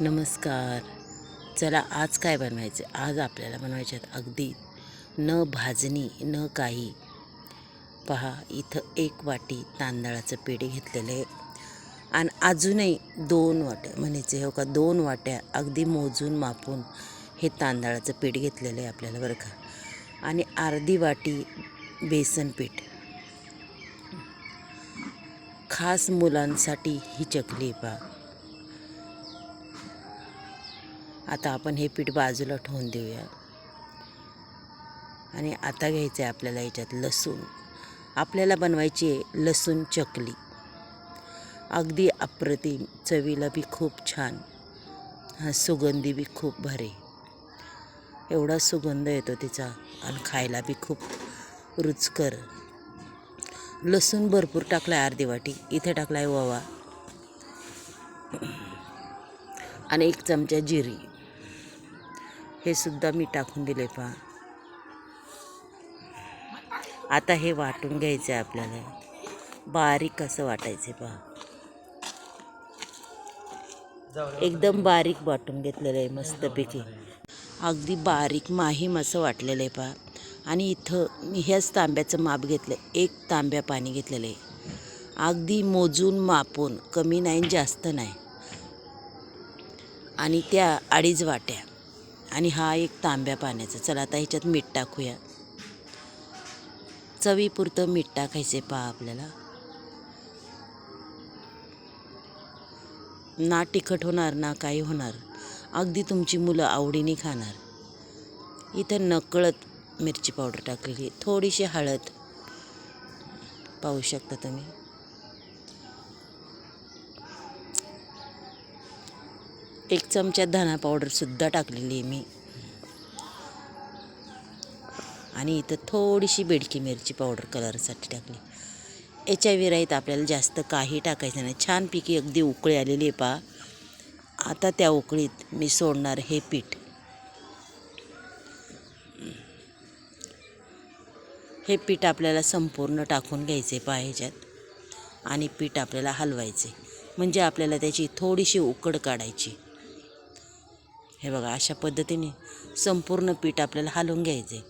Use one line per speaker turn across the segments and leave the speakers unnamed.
नमस्कार. चला आज काय बनवायचं? आज आपल्याला बनवायचे आहेत अगदी न भाजणी न काही. पहा इथं एक वाटी तांदळाचं पीठ घेतलेलं आहे. आणि अजूनही दोन वाट्या म्हणायचे हो का? दोन वाट्या अगदी मोजून मापून हे तांदळाचं पीठ घेतलेलं आहे आपल्याला बरं का? आणि अर्धी वाटी बेसन पीठ. खास मुलांसाठी ही चकली आहे पहा. आता आपण हे पीठ बाजूला ठेवून देऊया. आणि आता घ्यायचं आहे आपल्याला याच्यात लसूण. आपल्याला बनवायची आहे लसूण चकली. अगदी अप्रतिम. चवीला बी खूप छान. हा सुगंधी बी खूप भारी. एवढा सुगंध येतो तिचा आणि खायला बी खूप रुचकर. लसूण भरपूर टाकला आहे अर्धी वाटी. इथे टाकला आहे ओवा. आणि एक चमचा जिरी. हे सुद्धा मी टाकून दिले पहा. आता हे वाटून घ्यायचं आहे आपल्याला. बारीक असं वाटायचं पहा. एकदम बारीक वाटून घेतलेलं आहे मस्तपैकी अगदी बारीक माहीम असं वाटलेलं आहे पहा. आणि इथं मी ह्याच तांब्याचं माप घेतलं एक तांब्या पाणी घेतलेलं आहे. अगदी मोजून मापून कमी नाही आणि जास्त नाही. आणि त्या अडीच वाट्या. आणि हा एक तांब्या पाण्याचा. चला आता ह्याच्यात मीठ टाकूया. चवीपुरतं मीठ टाकायचे पहा आपल्याला. ना तिखट होणार ना काही होणार. अगदी तुमची मुलं आवडीने खाणार. इथं नकळत मिरची पावडर टाकलेली. थोडीशी हळद. पाहू शकता तुम्ही. एक चमचा धना पावडरसुद्धा टाकलेली आहे मी. आणि इथं थोडीशी बेडकी मिरची पावडर कलरसाठी टाकली. याच्या विराईत आपल्याला जास्त काही टाकायचं नाही. छानपैकी अगदी उकळी आलेली आहे पहा. आता त्या उकळीत मी सोडणार हे पीठ. हे पीठ आपल्याला संपूर्ण टाकून घ्यायचे पहा ह्याच्यात. आणि पीठ आपल्याला हलवायचे. म्हणजे आपल्याला त्याची थोडीशी उकड काढायची. हे बघा अशा पद्धतीने संपूर्ण पीठ आपल्याला हलवून आहे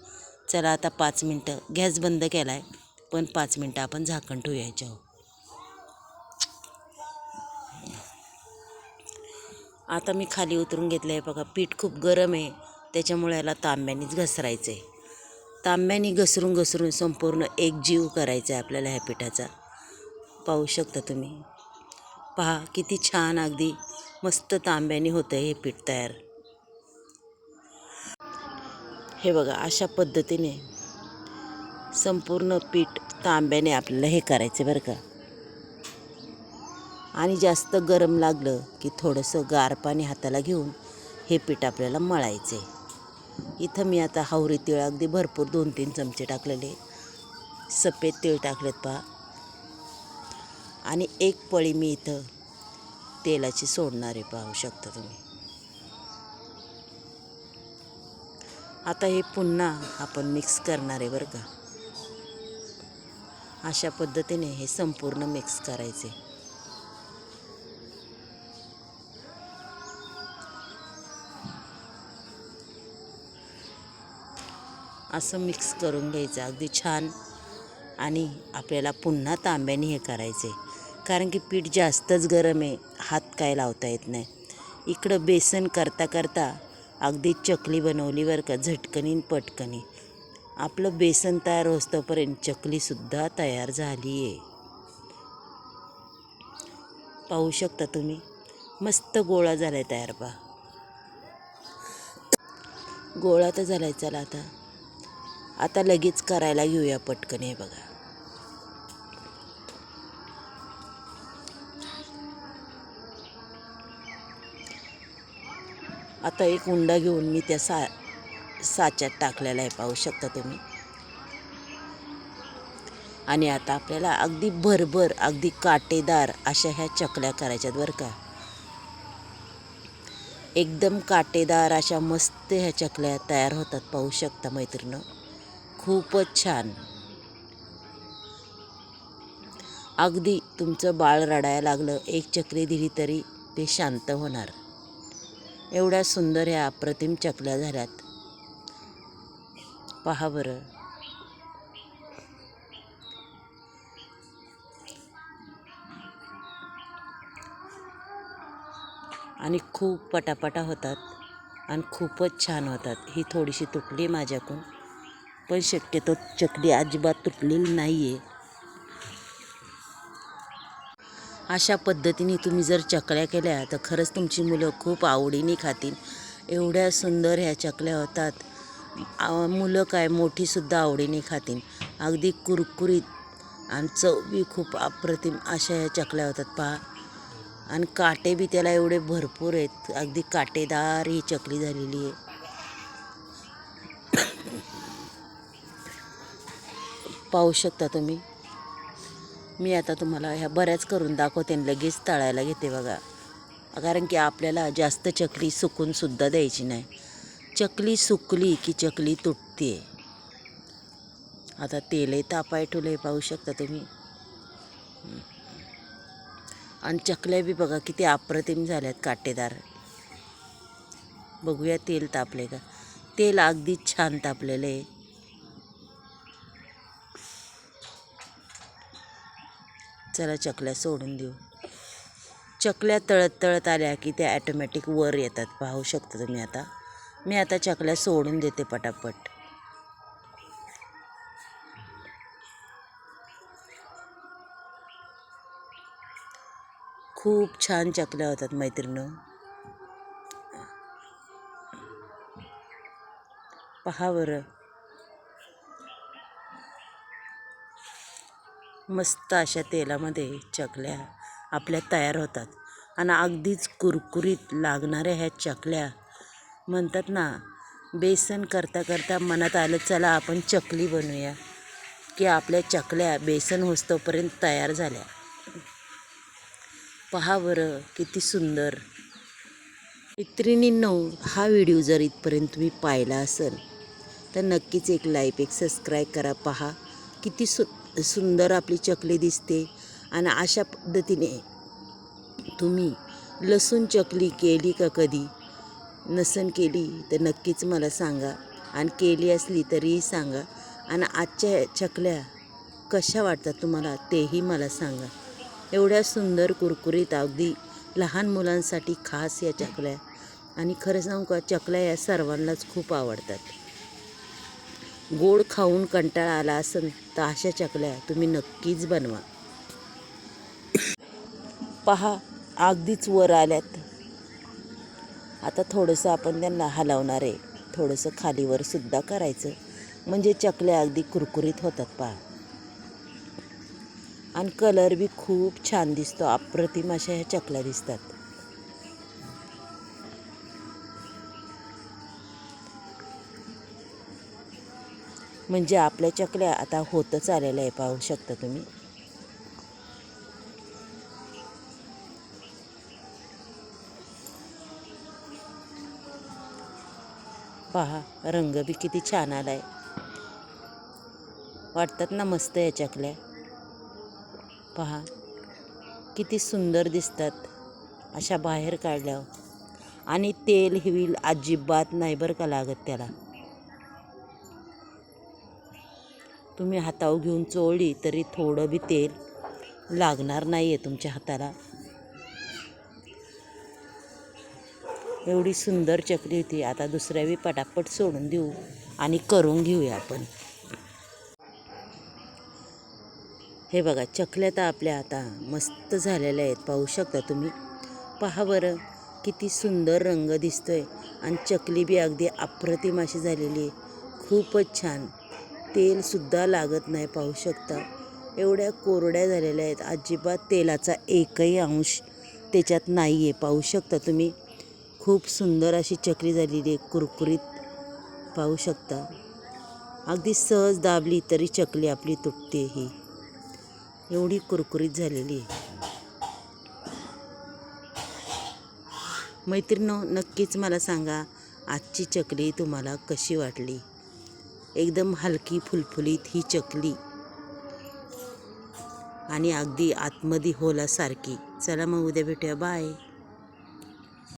चला आता पाच मिनटं गॅस बंद केला आहे पण पाच मिनटं आपण झाकण ठेवूया याच्यावर आता मी खाली उतरून घेतलं आहे बघा पीठ खूप गरम आहे त्याच्यामुळे याला तांब्यानेच घसरायचं आहे तांब्याने घसरून घसरून संपूर्ण एक जीव करायचा आहे आपल्याला ह्या पिठाचा. पाहू शकता तुम्ही. पहा किती छान अगदी मस्त तांब्याने होतं हे पीठ तयार. हे बघा अशा पद्धतीने संपूर्ण पीठ तांब्याने आपल्याला हे करायचं बरं का. आणि जास्त गरम लागलं की थोडंसं गार पाणी हाताला घेऊन हे पीठ आपल्याला मळायचे. इथं मी आता हावरी तिळ अगदी भरपूर दोन तीन चमचे टाकलेले. सफेद तिळ टाकलेत पहा. आणि एक पळी मी इथं तेलाची सोडणारे पाहू शकता तुम्ही. आता हे पुन्हा आपण मिक्स करणार आहे बरं का. अशा पद्धतीने हे संपूर्ण मिक्स करायचे. असं मिक्स करून घ्यायचं अगदी छान. आणि आपल्याला पुन्हा तांब्याने हे करायचे. कारण की पीठ जास्तच गरम आहे हात काय लावता येत नाही. इकडं बेसन करता करता अगदी चकली बनवली बरं का झटकनी पटकनी. आपलं बेसन तयार होतोपर्यंत चकलीसुद्धा तयार झाली आहे पाहू शकता तुम्ही? मस्त गोळा झाला आहे तयार पहा. गोळा तर झाला आहे चला आता. आता लगेच करायला घेऊया पटकन हे बघा. आता एक उंडा घेऊन मी त्या सा साच्यात टाकलेला आहे पाहू शकता तुम्ही. आणि आता आपल्याला अगदी भरभर अगदी काटेदार अशा ह्या चकल्या करायच्यात बरं का. एकदम काटेदार अशा मस्त ह्या चकल्या तयार होतात पाहू शकता मैत्रिणं. खूपच छान. अगदी तुमचं बाळ रडायला लागलं एक चकरी दिली तरी ते शांत होणार. एवढ्या सुंदर ह्या अप्रतिम चकल्या झाल्यात. पहा बरं. आणि खूप पटापटा होतात आणि खूपच छान होतात. ही थोडीशी तुटली माझ्याकडून पण शक्यतो चकली अजिबात तुटलेली नाही आहे अशा पद्धतीने तुम्ही जर चकल्या केल्या तर खरंच तुमची मुलं खूप आवडीने खातील. एवढ्या सुंदर ह्या चकल्या होतात. मुलं काय मोठीसुद्धा आवडीने खातील. अगदी कुरकुरीत आणि चव बी खूप अप्रतिम अशा ह्या चकल्या होतात पहा. आणि काटे बी त्याला एवढे भरपूर आहेत. अगदी काटेदार ही चकली झालेली आहे. पाहू शकता तुम्ही? मी आता तुम्हाला ह्या बऱ्याच करून दाखवते आणि लगेच तळायला घेते बघा. कारण की आपल्याला जास्त चकली सुकूनसुद्धा द्यायची नाही. चकली सुकली की चकली तुटते. आता तेलही तापाय ठेवलंही पाहू शकता तुम्ही. आणि चकल्या बी बघा किती अप्रतिम झाल्यात काटेदार. बघूया तेल तापले का? तेल अगदीच छान तापलेलं आहे. चला चकल्या सोडून देऊ. चकल्या तळत तळत आल्या की त्या ॲटोमॅटिक वर येतात. पाहू शकता तुम्ही आता. मी आता चकल्या सोडून देते पटापट. खूप छान चकल्या होतात मैत्रिणी पहा बरं. मस्त अशा तेलामध्ये चकल्या आपल्या तयार होतात. आणि अगदीच कुरकुरीत लागणाऱ्या ह्या चकल्या. म्हणतात ना बेसन करता करता मनात आलं चला आपण चकली बनवूया. की आपल्या चकल्या बेसन होस्तोपर्यंत तयार झाल्या. पहा बरं किती सुंदर. मैत्रिणींनो हा व्हिडिओ जर इथपर्यंत तुम्ही पाहिला असेल तर नक्कीच एक लाईक एक सबस्क्राईब करा पहा किती सु सुंदर आपली चकली दिसते आणि अशा पद्धतीने तुम्ही लसूण चकली केली का कधी? नसन केली तर नक्कीच मला सांगा. आणि केली असली तरीही सांगा. आणि आजच्या चकल्या कशा वाटतात तुम्हाला तेही मला सांगा. एवढ्या सुंदर कुरकुरीत अगदी लहान मुलांसाठी खास या चकल्या. आणि खरं सांगू का चकल्या या सर्वांनाच खूप आवडतात. गोड खाऊन कंटाळा आला असेल तर अशा चकल्या तुम्ही नक्कीच बनवा. पहा अगदीच वर आल्यात. आता थोडंसं आपण त्यांना हलवणार आहे. थोडंसं खालीवर सुद्धा करायचं. म्हणजे चकल्या अगदी कुरकुरीत होतात पहा. आणि कलर बी खूप छान दिसतो. अप्रतिम अशा ह्या चकल्या दिसतात. म्हणजे आपल्या चकल्या आता होतच आलेल्या आहे पाहू शकता तुम्ही. पहा रंग बी किती छान आलाय. वाटतात ना मस्त या चकल्या. पहा किती सुंदर दिसतात अशा बाहेर काढल्यावर. आणि तेल हिवील अजिबात नाही बरं का लागत त्याला. तुम्ही हातावर घेऊन चोळली तरी थोडं बी तेल लागणार नाही आहे तुमच्या हाताला. एवढी सुंदर चकली होती. आता दुसऱ्या बी पटापट सोडून देऊ आणि करून घेऊया आपण. हे बघा चकल्या तर आपल्या आता मस्त झालेल्या आहेत. पाहू शकता तुम्ही? पहा बरं किती सुंदर रंग दिसतोय. आणि चकली बी अगदी अप्रतिम अशी झालेली आहे. खूपच छान. तेलसुद्धा लागत नाही पाहू शकता. एवढ्या कोरड्या झालेल्या आहेत. अजिबात तेलाचा एकही अंश त्याच्यात नाही आहे पाहू शकता तुम्ही. खूप सुंदर अशी चकली झालेली आहे. कुरकुरीत पाहू शकता. अगदी सहज दाबली तरी चकली आपली तुटते ही. एवढी कुरकुरीत झालेली आहे. मैत्रिणो नक्कीच मला सांगा आजची चकली तुम्हाला कशी वाटली? एकदम हलकी फुलफुलीत ही चकली. आणि अगदी आतमध्ये होलासारखी. चला मग उद्या भेटूया. बाय